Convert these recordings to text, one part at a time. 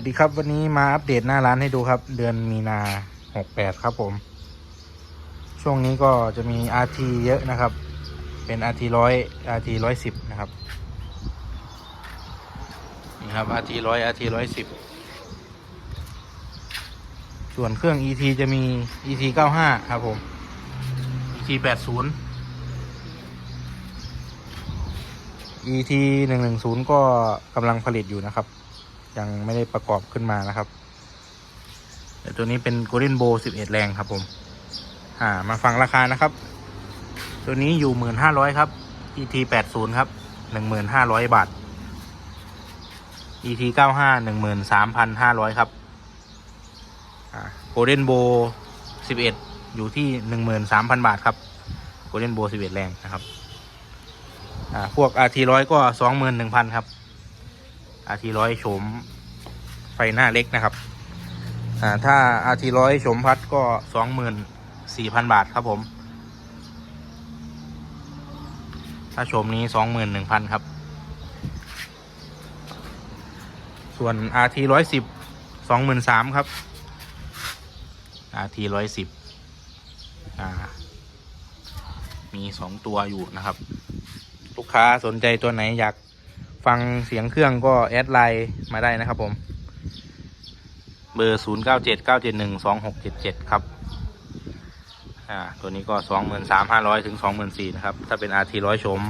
วัสดีครับวันนี้มาอัปเดตหน้าร้านให้ดูครับ เดือนมีนาหกแปดครับผม ช่วงนี้ก็จะมี RT เยอะนะครับ เป็น RT ร้อย RT ร้อยสิบนะครับนี่ครับ RT ร้อย RT ร้อยสิบส่วนเครื่อง ET จะมี ET เก้าห้าครับผม ET แปดศูนย์ ET หนึ่งหนึ่งศูนย์ก็กำลังผลิตอยู่นะครับ ยังไม่ได้ประกอบขึ้นมานะครับแต่ตัวนี้เป็น Golden Bow 11แรงครับผมอ่ามาฟังราคานะครับ ตัวนี้อยู่1,500ครับ ET 80ครับ1,500บาท ET 95 13,500ครับอ่า Golden Bow 11อยู่ที่13,000บาทครับ Golden Bow 11แรงนะครับ อ่า พวก RT ร้อยก็21,000ครับ RT ร้อยโฉมไฟหน้าเล็กนะครับ อ่า ถ้า RT ร้อยโฉมพัดก็24,000บาทครับผม ถ้าโฉมนี้21,000ครับ ส่วน RT ร้อยสิบสองหมื่นสามครับ RT ร้อยสิบอ่ามีสองตัวอยู่นะครับ ลูกค้าสนใจตัวไหนอยาก ฟังเสียงเครื่องก็แอดไลน์มาได้นะครับผม เบอร์ 0 9 7 9 7 1 2 6 7 7 ครับ อ่า ตัวนี้ก็ 23,500 ถึง 24,000นะครับ ถ้าเป็น RT ร้อยชม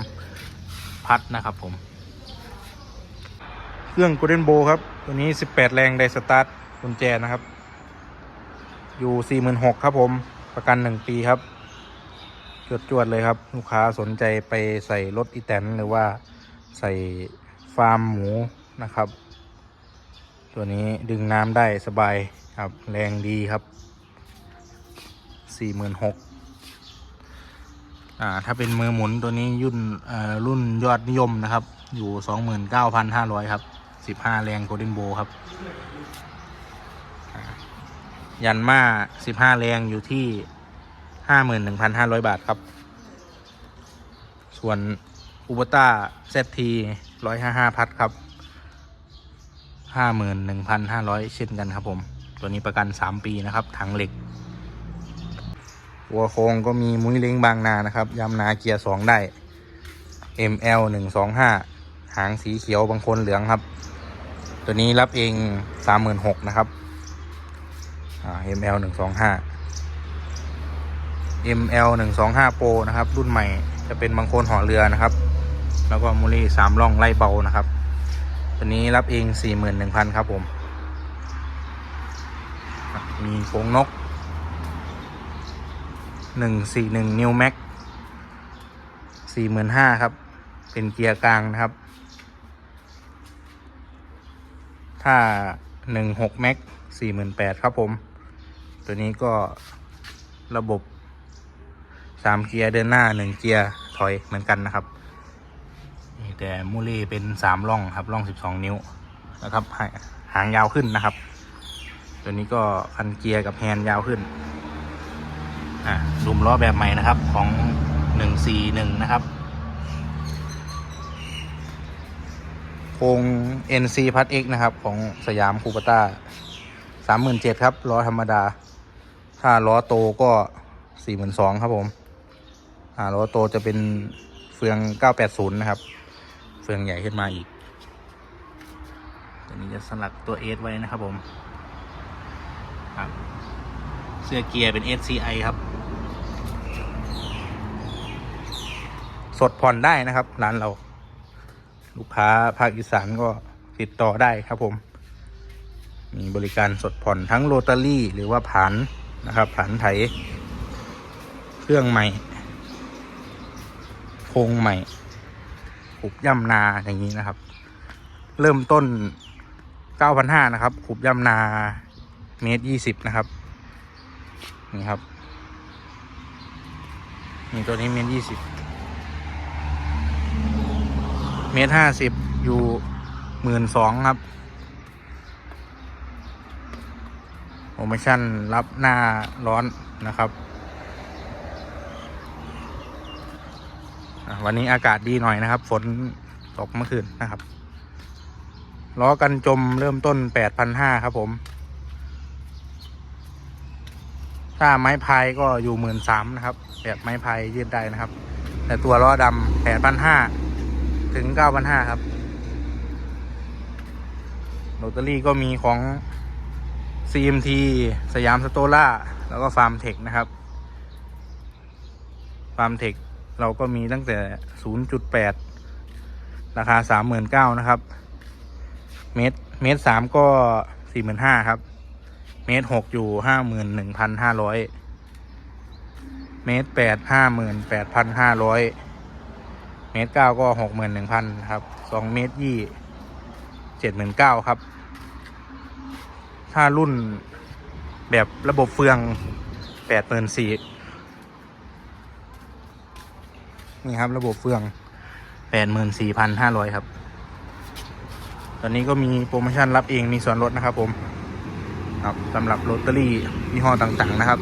พัดนะครับผม เครื่อง Golden Bow ครับ ตัวนี้ 18 แรงไดสตาร์ทกุญแจนะครับ อยู่ 46,000ครับผม ประกัน 1 ปีครับจวดๆเลยครับ ลูกค้าสนใจไปใส่รถอีแตนหรือว่า ใส่ฟาร์มหมูนะครับ ตัวนี้ดึงน้ำได้สบายครับแรงดีครับ46,000อ่าถ้าเป็นมือหมุนตัวนี้ยุ่นเออรุ่นยอดนิยมนะครับ อยู่29,500ครับ15แรงโกลเด้นโบครับ ยันมา15แรงอยู่ที่51,500บาทครับ ส่วน อุบต้าเซที155พัดครับ51,500เช่นกันครับผม ตัวนี้ประกัน3ปีนะครับถังเหล็ก หัวโค้งก็มีมุ้ยเล้งบางนานะครับยำนาเกียร์2ได้ ML 125หางสีเขียวบางคนเหลืองครับ ตัวนี้รับเอง36,000นหกนะครับอ่า ML 125 ML 125 Pro นะครับ รุ่นใหม่จะเป็นบางคนห่อเรือนะครับ แล้วก็มูลี่สามล่องไล่เบานะครับ ตัวนี้รับเอง41,000ครับผม มีโค้งนก141 New Max 45,000ครับ เป็นเกียร์กลางนะครับ ถ้า16 Max 48,000ครับผม ตัวนี้ก็ระบบ3เกียร์เดินหน้า1เกียร์ถอยเหมือนกันนะครับ แต่มูลี่เป็น3ร่องครับร่อง12นิ้วนะครับหาหางยาวขึ้นนะครับ ตัวนี้ก็คันเกียร์กับแฮนด์ยาวขึ้นอ่าดุมล้อแบบใหม่นะครับของ141นะครับโครง NC พัด X นะครับ ของสยามคูปต้า37,000ครับล้อธรรมดา ถ้าล้อโตก็42,000ครับผม อ่าล้อโตจะเป็นเฟือง980นะครับ ฟืองใหญ่ขึ้นมาอีกตัวนี้จะสลักตัว S ไว้นะครับผมครับเสื้อเกียร์เป็น SCI ครับ สดผ่อนได้นะครับ ร้านเรา ลูกค้าภาคอีสานก็ติดต่อได้ครับผม มีบริการสดผ่อนทั้งโรตารี่หรือว่าผันนะครับผันไถ เครื่องใหม่โครงใหม่ ขุบย่ำนาอย่างนี้นะครับ เริ่มต้น9,500นะครับขุบย่ำนาเมตรยี่สิบนะครับ นี่ครับนี่ตัวนี้เมตรยี่สิบเมตรห้าสิบอยู่หมื่นสองครับโปรโมชั่นรับหน้าร้อนนะครับอะ วันนี้อากาศดีหน่อยนะครับ ฝนตกเมื่อคืนนะครับล้อกันจมเริ่มต้นแปดพันห้าครับผม ถ้าไม้พายก็อยู่หมื่นสามนะครับ แบบไม้พายยืดได้นะครับ แต่ตัวล้อดำแปดพันห้าถึงเก้าพันห้าครับโรตารี่ก็มีของ CMT สยามสโตล่าแล้วก็ฟาร์มเทคนะครับ ฟาร์มเทค เราก็มีตั้งแต่ 0.8 ราคา 39,000นะครับ เมตร เมตรสามก็ 45,000 ครับ เมตรหกอยู่ 51,500 เมตรแปดห้าหมื่นแปดพันห้าร้อยเมตรเก้าก็หกหมื่นหนึ่งพันครับสองเมตรยี่เจ็ดหมื่นเก้าครับ ถ้ารุ่นแบบระบบเฟืองแปดหมื่นสี่ นี่ครับ ระบบเฟืองแปดหมื่นสี่พันห้าร้อยครับ ตอนนี้ก็มีโปรโมชั่นรับเองมีส่วนลดนะครับ ผมครับสำหรับลอตเตอรี่ยี่ห้อต่างๆนะครับ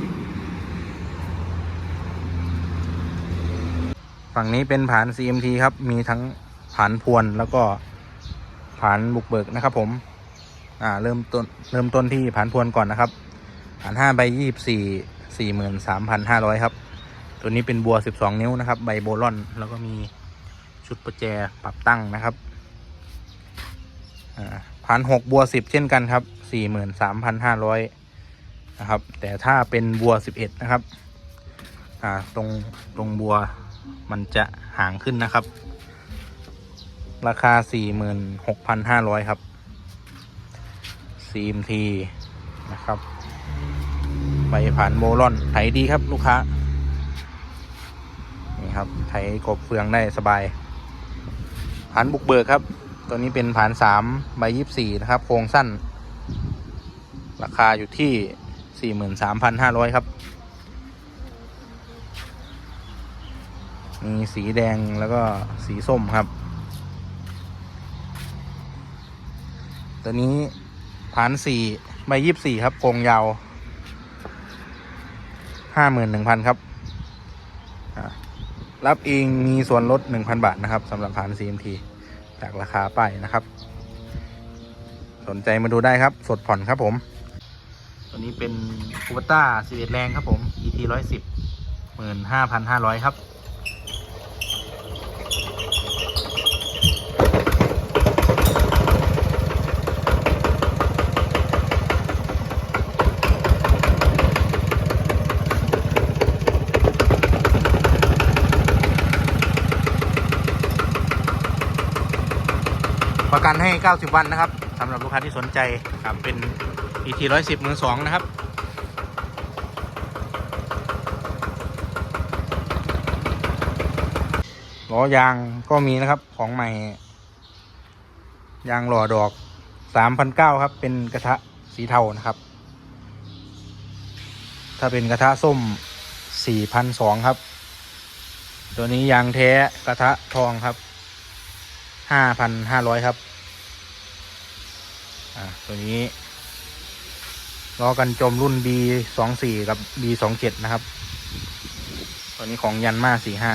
ฝั่งนี้เป็นผาน CMT ครับ มีทั้งผานพวนแล้วก็ผานบุกเบิกนะครับ ผม อ่า เริ่มต้นเริ่มต้นที่ผานพวนก่อนนะครับ ผานห้าใบยี่สี่สี่หมื่นสามพันห้าร้อยครับ ตัวนี้เป็นบัวสิบสองนิ้วนะครับ ใบโบลอน แล้วก็มีชุดประแจปรับตั้งนะครับอ่านหกบัวสิบเช่นกันครับสี่หมื่นสามพันห้าร้อยนะครับ แต่ถ้าเป็นบัวสิบเอ็ดนะครับตรงตรงบัวมันจะห่างขึ้นนะครับ ราคา 46,500 ครับ CMT นะครับใบผ่านโบลอนไถดีครับลูกค้า นี่ครับไถกบเฟืองได้สบายผ่านบุกเบิกครับ ตัวนี้เป็นผ่าน3ใบ24นะครับ โครงสั้น ราคาอยู่ที่43,500ครับ มีสีแดงแล้วก็สีส้มครับ ตัวนี้ฐานสี่ใบยี่สี่ครับโครงยาวห้าหมื่นหนึ่งพันครับ รับเองมีส่วนลดหนึ่งพันบาทนะครับสำหรับผ่าน CMT จากราคาป้ายนะครับ สนใจมาดูได้ครับ สดผ่อนครับผม ตัวนี้เป็นคูเปต้า11 แรงครับผม ET ร้อยสิบหมื่นห้าพันห้าร้อยครับ กันให้ 90 วันนะครับสำหรับลูกค้าที่สนใจครับเป็น ET 110มือ2นะครับล้อยางก็มีนะครับของใหม่ ยางหล่อดอก 3,900 ครับ เป็นกระทะสีเทานะครับ ถ้าเป็นกระทะส้ม 4,200 ครับ ตัวนี้ยางแท้กระทะทองครับห้าพันห้าร้อยครับ อ่าตัวนี้ล้อกันจมรุ่น B สองสี่กับ B สองเจ็ดนะครับ ตัวนี้ของยันมาสี่ห้า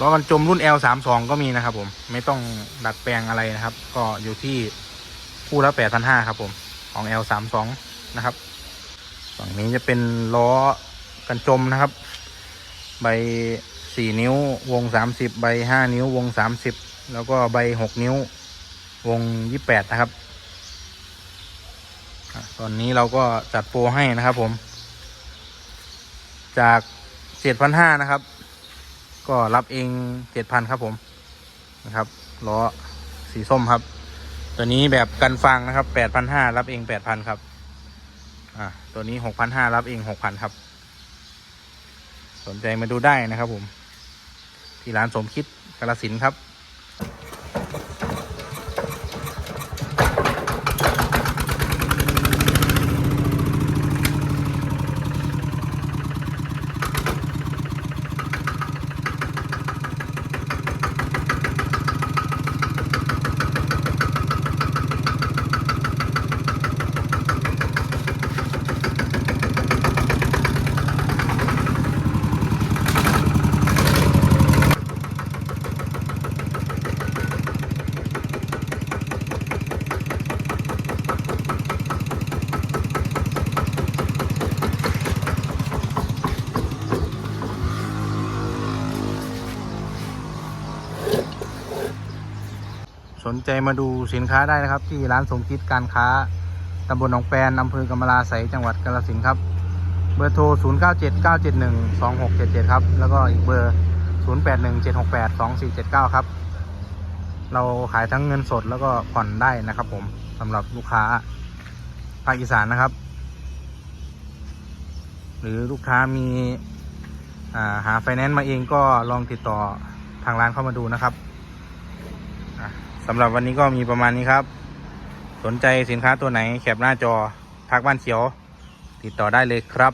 ล้อกันจมรุ่น L สามสองก็มีนะครับ ผม ไม่ต้องดัดแปลงอะไรนะครับ ก็อยู่ที่คู่ละแปดพันห้าครับ ผม ของ L สามสองนะครับ ฝั่งนี้จะเป็นล้อกันจมนะครับ ใบสี่นิ้ววงสามสิบใบห้านิ้ววงสามสิบแล้วก็ใบหกนิ้ว วงยี่แปดนะครับ ตอนนี้เราก็จัดโปรให้นะครับผม จากเจ็ดพันห้านะครับ ก็รับเองเจ็ดพันครับผมนะครับล้อสีส้มครับ ตัวนี้แบบกันฟังนะครับแปดพันห้ารับเองแปดพันครับอ่าตัวนี้หกพันห้ารับเองหกพันครับ สนใจมาดูได้นะครับผม ที่ร้านสมคิดกาลสินครับ สนใจมาดูสินค้าได้นะครับ ที่ร้านสมคิดการค้าตำบลหนองแปนอำเภอกำมะลาไสยจังหวัดกาฬสินธุ์ครับ เบอร์โทร 0 9 7 9 7 1 2 6 7 7 ครับ แล้วก็อีกเบอร์ 0 8 1 7 6 8 2 4 7 9 ครับ เราขายทั้งเงินสดแล้วก็ผ่อนได้นะครับผมสำหรับลูกค้าภาคอีสานนะครับ หรือลูกค้ามีาหาไฟแนนซ์มาเองก็ลองติดต่อทางร้านเข้ามาดูนะครับ สำหรับวันนี้ก็มีประมาณนี้ครับ สนใจสินค้าตัวไหนแคปหน้าจอ ทักบ้านเขียว ติดต่อได้เลยครับ